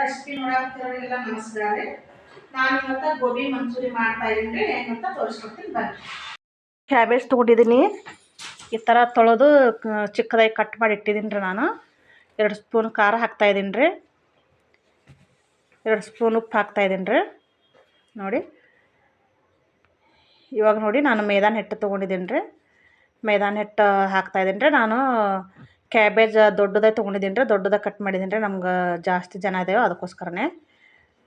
Recipe ನೋಡಾಕ್ತಿರೋರಿಗೆಲ್ಲ ನಮಸ್ಕಾರ ನಾನು ಇವತ್ತು ಗೋಬಿ ಮಂಚೂರಿ ಮಾಡ್ತಾ ಇದ್ದೀನಿ. ರೀ ಏನಂತ ತೋರಿಸ್ಕೊಡ್ತೀನಿ. ಬನ್ನಿ. ಕ್ಯಾಬೇಜ್ ತೊಗೊಂಡಿದ್ದೀನಿ. ಈ ಥರ ತೊಳೆದು ಚಿಕ್ಕದಾಗಿ ಕಟ್ ಮಾಡಿ ಇಟ್ಟಿದ್ದೀನಿ ರೀ ನಾನು. ಎರಡು ಸ್ಪೂನ್ ಖಾರ ಹಾಕ್ತಾ ಇದ್ದೀನಿ ರೀ. ಎರಡು ಸ್ಪೂನ್ ಉಪ್ಪು ಹಾಕ್ತಾ ಇದ್ದೀನಿ ರೀ. ನೋಡಿ. ಇವಾಗ ನೋಡಿ, ನಾನು ಮೈದಾನ ಹಿಟ್ಟು ತೊಗೊಂಡಿದ್ದೀನಿ ರೀ. ಮೈದಾನ ಹಿಟ್ಟು ಹಾಕ್ತಾ ಇದ್ದೀನಿ ರೀ. ನಾನು ಕ್ಯಾಬೇಜ್ ದೊಡ್ಡದೇ ತೊಗೊಂಡಿದ್ದೀನಿ ರೀ ದೊಡ್ಡದಾಗಿ ಕಟ್ ಮಾಡಿದ್ದೀನಿ ರೀ ನಮ್ಗೆ ಜಾಸ್ತಿ ಜನ ಇದ್ದೇವೆ ಅದಕ್ಕೋಸ್ಕರನೇ.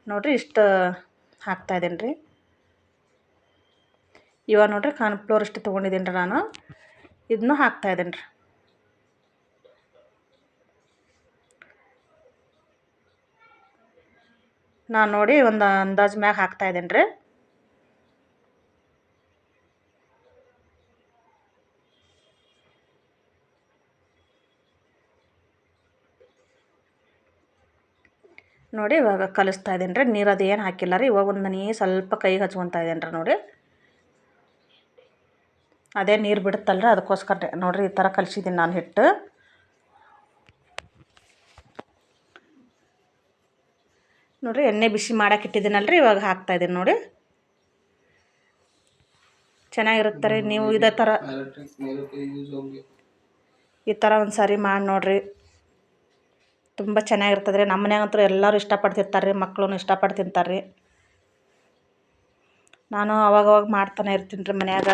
ನೋಡಿರಿ ಇಷ್ಟು ಹಾಕ್ತಾ ಇದ್ದೀನಿ ರೀ ಇವಾಗ ನೋಡಿರಿ ಕಾರ್ನ್ಫ್ಲೋರ್ ಇಷ್ಟು ತೊಗೊಂಡಿದ್ದೀನಿ ರೀ ನಾನು. ಇದನ್ನು ಹಾಕ್ತಾ ಇದ್ದೀನಿ ರೀ ನಾನು ನೋಡಿ ಒಂದು ಅಂದಾಜು ಮ್ಯಾಗ ಹಾಕ್ತಾ ಇದ್ದೀನಿ ರೀ ನೋಡಿ ಇವಾಗ ಕಲಿಸ್ತಾ ಇದ್ದೀನಿ ರೀ. ನೀರು ಅದೇನು ಏನು ಹಾಕಿಲ್ಲ ರೀ. ಇವಾಗ ಒಂದು ನೀ ಸ್ವಲ್ಪ ಕೈಗೆ ಹಚ್ಕೊತಾ ಇದ್ದೀನಿ ರೀ ನೋಡಿ. ಅದೇ ನೀರು ಬಿಡುತ್ತಲ್ಲ ರೀ. ಅದಕ್ಕೋಸ್ಕರ ನೋಡಿರಿ ಈ ಥರ ಕಲಿಸಿದ್ದೀನಿ ನಾನು ಹಿಟ್ಟು. ನೋಡಿರಿ ಎಣ್ಣೆ ಬಿಸಿ ಮಾಡಕ್ಕೆ ಇಟ್ಟಿದ್ದೀನಲ್ಲ ರೀ ಇವಾಗ ಹಾಕ್ತಾ ಇದ್ದೀನಿ ನೋಡಿ. ಚೆನ್ನಾಗಿರುತ್ತೆ ರೀ. ನೀವು ಇದೇ ಥರ ಈ ಥರ ಒಂದು ಸಾರಿ ಮಾಡಿ ನೋಡಿರಿ. ತುಂಬ ಚೆನ್ನಾಗಿರ್ತದೆ ರೀ ನಮ್ಮ ಮನ್ಯಾಗಂತೂ ಎಲ್ಲರೂ ಇಷ್ಟಪಟ್ಟು ತಿಂತಾರೆ ರೀ ಮಕ್ಳು ಇಷ್ಟಪಟ್ಟು ತಿಂತಾರೆ ರೀ ನಾನು ಅವಾಗವಾಗ ಮಾಡ್ತಾನೆ ಇರ್ತೀನಿ ರೀ ಮನ್ಯಾಗ.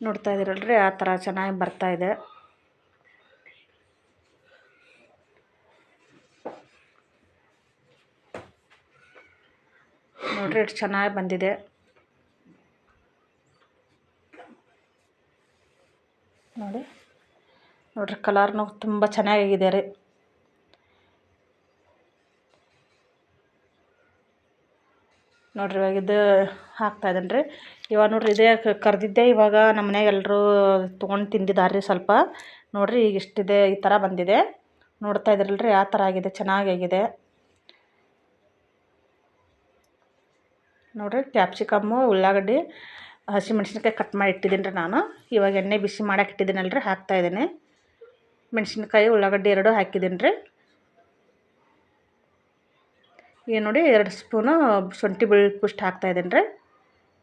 ನೋಡ್ತಾ ಇದ್ದೀರಲ್ರಿ ಆ ಥರ ಚೆನ್ನಾಗಿ ಬರ್ತಾಯಿದೆ ನೋಡ್ರಿ ಎಷ್ಟು ಚೆನ್ನಾಗಿ ಬಂದಿದೆ. ನೋಡಿ. ನೋಡ್ರಿ ಕಲರ್ನು ತುಂಬ ಚೆನ್ನಾಗಿದೆ ರೀ. ನೋಡ್ರಿ ಇವಾಗ ಇದು ಹಾಕ್ತಾ ಇದ್ದೀನಿ ರೀ. ಇವಾಗ ನೋಡ್ರಿ ಇದೇ ಕರೆದಿದ್ದೆ, ಇವಾಗ ನಮ್ಮ ಮನ್ಯಾಗ ಎಲ್ಲರೂ ತೊಗೊಂಡು ತಿಂದಿದ್ದಾರೆ ರೀ ಸ್ವಲ್ಪ. ನೋಡ್ರಿ ಈಗ ಇಷ್ಟಿದೆ, ಈ ಥರ ಬಂದಿದೆ. ನೋಡ್ತಾ ಇದ್ದೀರಲ್ರಿ ಆ ಥರ ಆಗಿದೆ ಚೆನ್ನಾಗಾಗಿದೆ ನೋಡ್ರಿ, ಕ್ಯಾಪ್ಸಿಕಮ್ಮು, ಉಳ್ಳಾಗಡ್ಡಿ. ಹಸಿಮೆಣ್ಸಿನ್ಕಾಯಿ ಕಟ್ ಮಾಡಿ ಇಟ್ಟಿದ್ದೀನಿ ರೀ ನಾನು. ಇವಾಗ ಎಣ್ಣೆ ಬಿಸಿ ಮಾಡಕ್ಕೆ ಇಟ್ಟಿದ್ದೀನಲ್ಲ ರೀ ಹಾಕ್ತಾ ಇದ್ದೀನಿ. ಮೆಣಸಿನ್ಕಾಯಿ, ಉಳ್ಳಾಗಡ್ಡೆ ಎರಡು ಹಾಕಿದ್ದೀನಿ ರೀ ಈಗ ನೋಡಿ ಎರಡು ಸ್ಪೂನು ಶುಂಠಿ ಬೆಳ್ಳುಳ್ಳಿ ಪೇಸ್ಟ್ ಹಾಕ್ತಾ ಇದ್ದೀನಿ ರೀ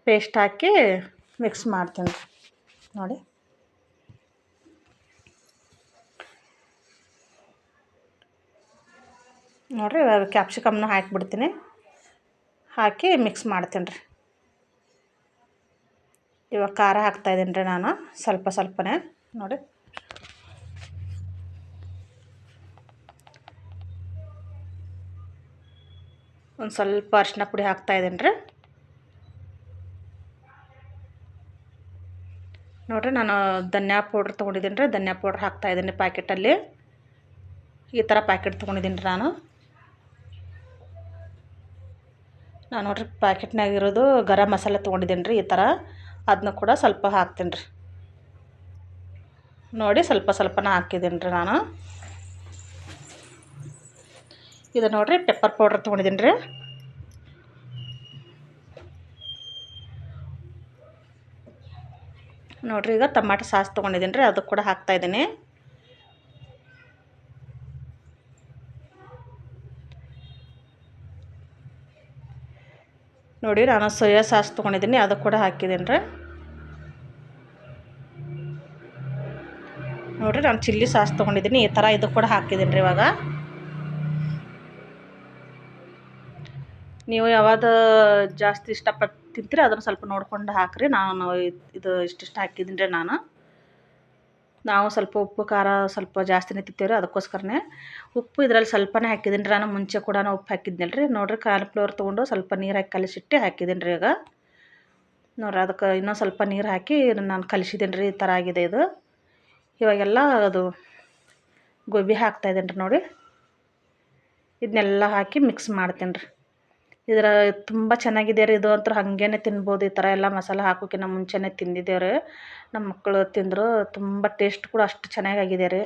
ಪೇಸ್ಟ್ ಹಾಕಿ ಮಿಕ್ಸ್ ಮಾಡ್ತೀನಿ. ನೋಡಿ. ನೋಡಿರಿ ಕ್ಯಾಪ್ಸಿಕಮ್ನ ಹಾಕಿಬಿಡ್ತೀನಿ. ಹಾಕಿ ಮಿಕ್ಸ್ ಮಾಡ್ತೀನಿ ರೀ ಇವಾಗ ಖಾರ ಹಾಕ್ತಾಯಿದ್ದೀನಿ ರೀ ನಾನು, ಸ್ವಲ್ಪ ಸ್ವಲ್ಪನೇ. ನೋಡಿ. ಒಂದು ಸ್ವಲ್ಪ ಅರಿಶಿನ ಪುಡಿ ಹಾಕ್ತಾಯಿದ್ದೀನಿ ರೀ. ನೋಡಿರಿ, ನಾನು ಧನ್ಯಾ ಪೌಡ್ರ್ ತೊಗೊಂಡಿದ್ದೀನಿ ರೀ. ಧನ್ಯಾ ಪೌಡ್ರ್ ಹಾಕ್ತಾಯಿದ್ದೀನಿ ಪ್ಯಾಕೆಟಲ್ಲಿ. ಈ ಥರ ಪ್ಯಾಕೆಟ್ ತೊಗೊಂಡಿದ್ದೀನಿ ರೀ ನಾನು. ನಾನು ನೋಡಿರಿ ಪ್ಯಾಕೆಟ್ನಾಗಿರೋದು ಗರಂ ಮಸಾಲೆ ತೊಗೊಂಡಿದ್ದೀನಿ ರೀ ಈ ಥರ. ಅದನ್ನ ಕೂಡ ಸ್ವಲ್ಪ ಹಾಕ್ತೀನಿ ರೀ ನೋಡಿ ಸ್ವಲ್ಪ ಸ್ವಲ್ಪನ ಹಾಕಿದ್ದೀನಿ ರೀ ನಾನು. ಇದು ನೋಡಿರಿ ಪೆಪ್ಪರ್ ಪೌಡ್ರ್ ತೊಗೊಂಡಿದ್ದೀನಿ ರೀ ನೋಡಿರಿ ಈಗ ಟಮಾಟೊ ಸಾಸ್ ತೊಗೊಂಡಿದ್ದೀನಿ ರೀ ಅದು ಕೂಡ ಹಾಕ್ತಾಯಿದ್ದೀನಿ ನೋಡಿ, ನಾನು ಸೋಯಾ ಸಾಸ್ ತೊಗೊಂಡಿದ್ದೀನಿ, ಅದು ಕೂಡ ಹಾಕಿದ್ದೀನಿ ರೀ ನೋಡಿರಿ, ನಾನು ಚಿಲ್ಲಿ ಸಾಸ್ ತೊಗೊಂಡಿದ್ದೀನಿ, ಈ ಥರ ಇದು ಕೂಡ ಹಾಕಿದ್ದೀನಿ ರೀ ಇವಾಗ. ನೀವು ಯಾವಾಗ ಜಾಸ್ತಿ ಇಷ್ಟಪಟ್ಟು ತಿಂತೀರಿ, ಅದನ್ನು ಸ್ವಲ್ಪ ನೋಡ್ಕೊಂಡು ಹಾಕಿರಿ. ನಾನು ಇದ್- ಇಷ್ಟಿಷ್ಟು ಹಾಕಿದ್ದೀನಿ ರೀ ನಾನು. ನಾವು ಸ್ವಲ್ಪ ಉಪ್ಪು, ಖಾರ ಸ್ವಲ್ಪ ಜಾಸ್ತಿನೇ ತಿಂತೀವಿ ರೀ ಅದಕ್ಕೋಸ್ಕರನೇ. ಉಪ್ಪು ಇದರಲ್ಲಿ ಸ್ವಲ್ಪನೇ ಹಾಕಿದ್ದೀನಿ ರೀ, ನಾನು ಮುಂಚೆ ಕೂಡ ಉಪ್ಪು ಹಾಕಿದ್ನಲ್ಲ ರೀ. ನೋಡಿರಿ ಕಾರ್ನ್ಫ್ಲವರ್ ತೊಗೊಂಡು ಸ್ವಲ್ಪ ನೀರು ಹಾಕಿ ಕಲಿಸಿಟ್ಟು ಹಾಕಿದ್ದೀನಿ ರೀ ಈಗ. ನೋಡ್ರಿ ಅದಕ್ಕೆ ಇನ್ನೂ ಸ್ವಲ್ಪ ನೀರು ಹಾಕಿ ನಾನು ಕಲಿಸಿದ್ದೀನಿ ರೀ, ಈ ಥರ ಆಗಿದೆ ಇದು. ಇವಾಗೆಲ್ಲ ಅದು ಗೋಬಿ ಹಾಕ್ತಾಯಿದ್ದೀನಿ ರೀ ನೋಡಿ. ಇದನ್ನೆಲ್ಲ ಹಾಕಿ ಮಿಕ್ಸ್ ಮಾಡ್ತೀನಿ ರೀ. ಇದರ ತುಂಬ ಚೆನ್ನಾಗಿದೆ ರೀ ಇದು ಅಂತೂ ಹಾಗೇನೆ ತಿನ್ಬೋದು ಈ ಥರ ಎಲ್ಲ ಮಸಾಲೆ ಹಾಕೋಕ್ಕಿಂತ ಮುಂಚೆನೇ ತಿಂದಿದ್ದೇವೆ ರೀ ನಮ್ಮ ಮಕ್ಕಳು ತಿಂದರು ತುಂಬ ಟೇಸ್ಟ್ ಕೂಡ ಅಷ್ಟು ಚೆನ್ನಾಗಾಗಿದೆ ರೀ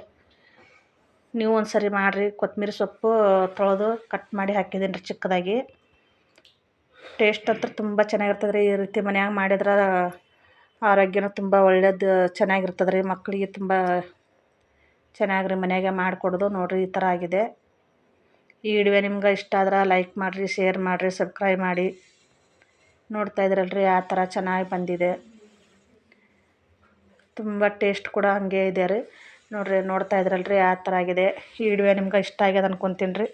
ನೀವು ಒಂದು ಸರಿ ಮಾಡಿರಿ ಕೊತ್ತಂಬರಿ ಸೊಪ್ಪು ತೊಳೆದು ಕಟ್ ಮಾಡಿ ಹಾಕಿದ್ದೀನಿ ರೀ ಚಿಕ್ಕದಾಗಿ. ಟೇಸ್ಟ್ ಅಂತೂ ತುಂಬ ಚೆನ್ನಾಗಿರ್ತದೆ ರೀ ಈ ರೀತಿ ಮನ್ಯಾಗ ಮಾಡಿದ್ರೆ ಆರೋಗ್ಯನೂ ತುಂಬ ಒಳ್ಳೇದು ಚೆನ್ನಾಗಿರ್ತದೆ ರೀ ಮಕ್ಕಳಿಗೆ ತುಂಬ ಚೆನ್ನಾಗಿ ರೀ ಮನೆಯಾಗೆ ಮಾಡಿಕೊಡೋದು ನೋಡಿರಿ ಈ ಥರ ಆಗಿದೆ. ಈ ವಿಡಿಯೋ ನಿಮ್ಗೆ ಇಷ್ಟ ಆದ್ರೆ ಲೈಕ್ ಮಾಡಿರಿ ಶೇರ್ ಮಾಡಿರಿ ಸಬ್ಸ್ಕ್ರೈಬ್ ಮಾಡಿ. ನೋಡ್ತಾ ಇದ್ದೀರಲ್ರಿ ಆ ಥರ ಚೆನ್ನಾಗಿ ಬಂದಿದೆ. ತುಂಬ ಟೇಸ್ಟ್ ಕೂಡ ಹಾಗೆ ಇದೆ ರೀ. ನೋಡಿರಿ, ನೋಡ್ತಾ ಇದ್ರಲ್ರಿ ಆ ಥರ ಆಗಿದೆ. ಈ ವಿಡಿಯೋ ನಿಮ್ಗೆ ಇಷ್ಟ ಆಗ್ಯದ ಅನ್ಕೊತೀನಿ ರೀ.